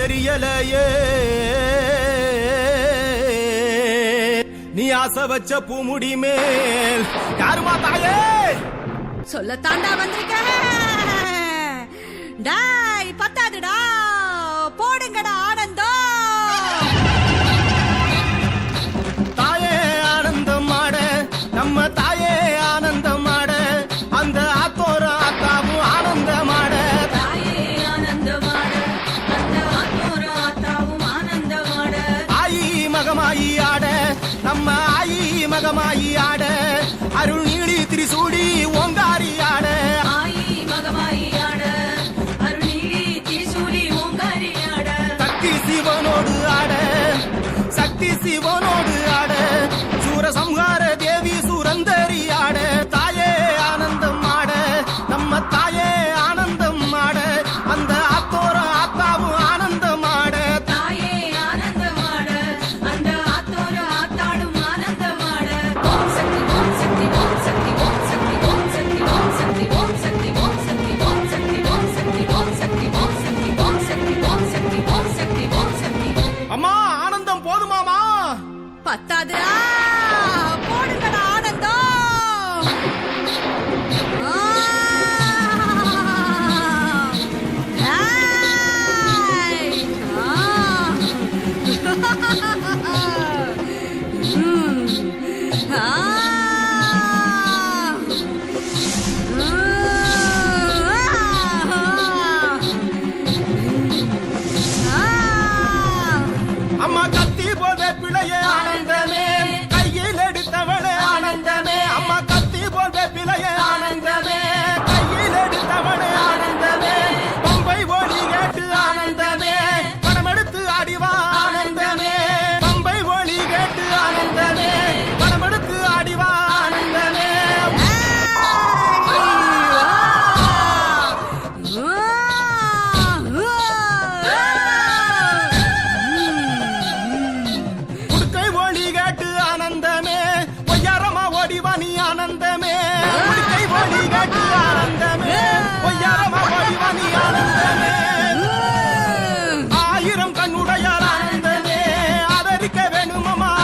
தெரியலையே. நீ ஆசை வச்ச பூமுடி மேல். யாருமா தாயே? சொல்லத்தாண்டா வந்திருக்கேன் மகமாயி ஆட நம்ம ஆயி மகமாயி ஆட அருள் நீளி திரிசூடி ஓங்காரி ஆட. சக்தி சிவனோடு ஆட சக்தி சிவனோடு ஆட. சூர சம்ஹார தேவி சுரந்தரி பத்தாது. போடுங்கடா ஆனந்தம். அம்மா கத்து. பிழையே ஆனந்தமே. venu mamá.